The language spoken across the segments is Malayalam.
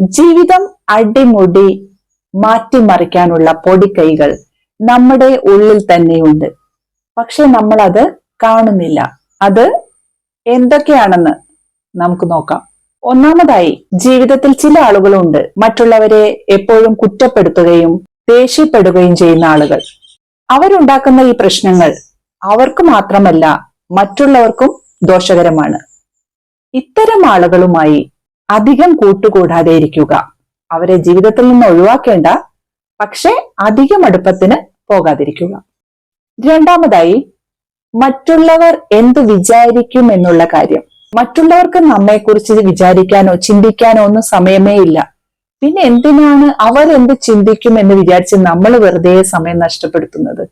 ജീവിതം അടിമുടി മാറ്റിമറിക്കാനുള്ള പൊടിക്കൈകൾ നമ്മുടെ ഉള്ളിൽ തന്നെയുണ്ട്. പക്ഷെ നമ്മൾ അത് കാണുന്നില്ല. അത് എന്തൊക്കെയാണെന്ന് നമുക്ക് നോക്കാം. ഒന്നാമതായി ജീവിതത്തിൽ ചില ആളുകളുണ്ട്. മറ്റുള്ളവരെ എപ്പോഴും കുറ്റപ്പെടുത്തുകയും ദേഷ്യപ്പെടുകയും ചെയ്യുന്ന ആളുകൾ. അവരുണ്ടാക്കുന്ന ഈ പ്രശ്നങ്ങൾ അവർക്ക് മാത്രമല്ല മറ്റുള്ളവർക്കും ദോഷകരമാണ്. ഇത്തരം ആളുകളുമായി അധികം കൂട്ടുകൂടാതെ ഇരിക്കുക. അവരെ ജീവിതത്തിൽ നിന്ന് ഒഴിവാക്കേണ്ട പക്ഷെ അധികം അടുപ്പത്തിന് പോകാതിരിക്കുക. രണ്ടാമതായി മറ്റുള്ളവർ എന്തു വിചാരിക്കും എന്നുള്ള കാര്യം. മറ്റുള്ളവർക്ക് നമ്മെക്കുറിച്ച് വിചാരിക്കാനോ ചിന്തിക്കാനോ ഒന്നും സമയമേ ഇല്ല. പിന്നെ എന്തിനാണ് അവർ എന്ത് ചിന്തിക്കും എന്ന് വിചാരിച്ച് നമ്മൾ വെറുതെ സമയം നഷ്ടപ്പെടുത്തുന്നത്?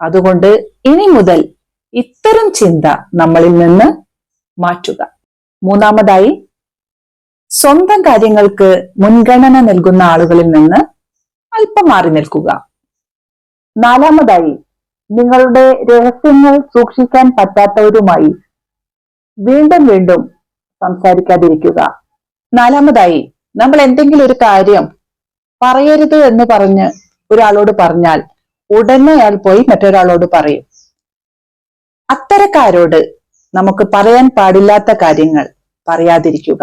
അതുകൊണ്ട് ഇനി മുതൽ ഇത്തരം ചിന്ത നമ്മളിൽ നിന്ന് മാറ്റുക. മൂന്നാമതായി സ്വന്തം കാര്യങ്ങൾക്ക് മുൻഗണന നൽകുന്ന ആളുകളിൽ നിന്ന് അല്പം മാറി നിൽക്കുക. നാലാമതായി നിങ്ങളുടെ രഹസ്യങ്ങൾ സൂക്ഷിക്കാൻ പറ്റാത്തവരുമായി വീണ്ടും വീണ്ടും സംസാരിക്കാതിരിക്കുക. നാലാമതായി നമ്മൾ എന്തെങ്കിലും ഒരു കാര്യം പറയരുത് എന്ന് പറഞ്ഞ് ഒരാളോട് പറഞ്ഞാൽ ഉടനെ അയാൾ പോയി മറ്റൊരാളോട് പറയും. അത്തരക്കാരോട് നമുക്ക് പറയാൻ പാടില്ലാത്ത കാര്യങ്ങൾ പറയാതിരിക്കുക.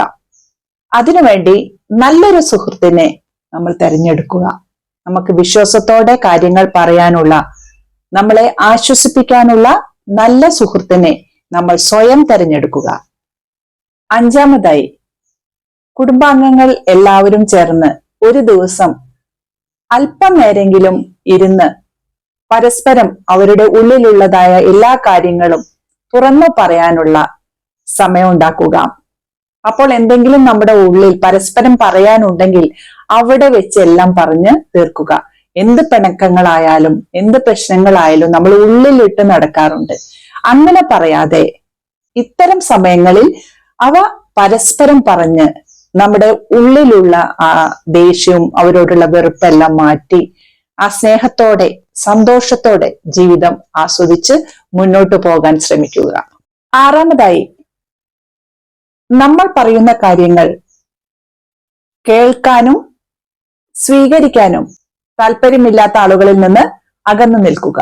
അതിനുവേണ്ടി നല്ലൊരു സുഹൃത്തിനെ നമ്മൾ തിരഞ്ഞെടുക്കുക. നമുക്ക് വിശ്വാസത്തോടെ കാര്യങ്ങൾ പറയാനുള്ള നമ്മളെ ആശ്വസിപ്പിക്കാനുള്ള നല്ല സുഹൃത്തിനെ നമ്മൾ സ്വയം തിരഞ്ഞെടുക്കുക. അഞ്ചാമതായി കുടുംബാംഗങ്ങൾ എല്ലാവരും ചേർന്ന് ഒരു ദിവസം അല്പം നേരെങ്കിലും ഇരുന്ന് പരസ്പരം അവരുടെ ഉള്ളിലുള്ളതായ എല്ലാ കാര്യങ്ങളും തുറന്നു പറയാനുള്ള സമയം ഉണ്ടാക്കുക. അപ്പോൾ എന്തെങ്കിലും നമ്മുടെ ഉള്ളിൽ പരസ്പരം പറയാനുണ്ടെങ്കിൽ അവിടെ വെച്ച് എല്ലാം പറഞ്ഞ് തീർക്കുക. എന്ത് പിണക്കങ്ങളായാലും എന്ത് പ്രശ്നങ്ങളായാലും നമ്മൾ ഉള്ളിലിട്ട് നടക്കാറുണ്ട്. അങ്ങനെ പറയാതെ ഇത്തരം സമയങ്ങളിൽ അവ പരസ്പരം പറഞ്ഞ് നമ്മുടെ ഉള്ളിലുള്ള ആ ദേഷ്യവും അവരോടുള്ള വെറുപ്പെല്ലാം മാറ്റി ആ സ്നേഹത്തോടെ സന്തോഷത്തോടെ ജീവിതം ആസ്വദിച്ച് മുന്നോട്ട് പോകാൻ ശ്രമിക്കുക. ആറാമതായി നമ്മൾ പറയുന്ന കാര്യങ്ങൾ കേൾക്കാനും സ്വീകരിക്കാനും താല്പര്യമില്ലാത്ത ആളുകളിൽ നിന്ന് അകന്നു നിൽക്കുക.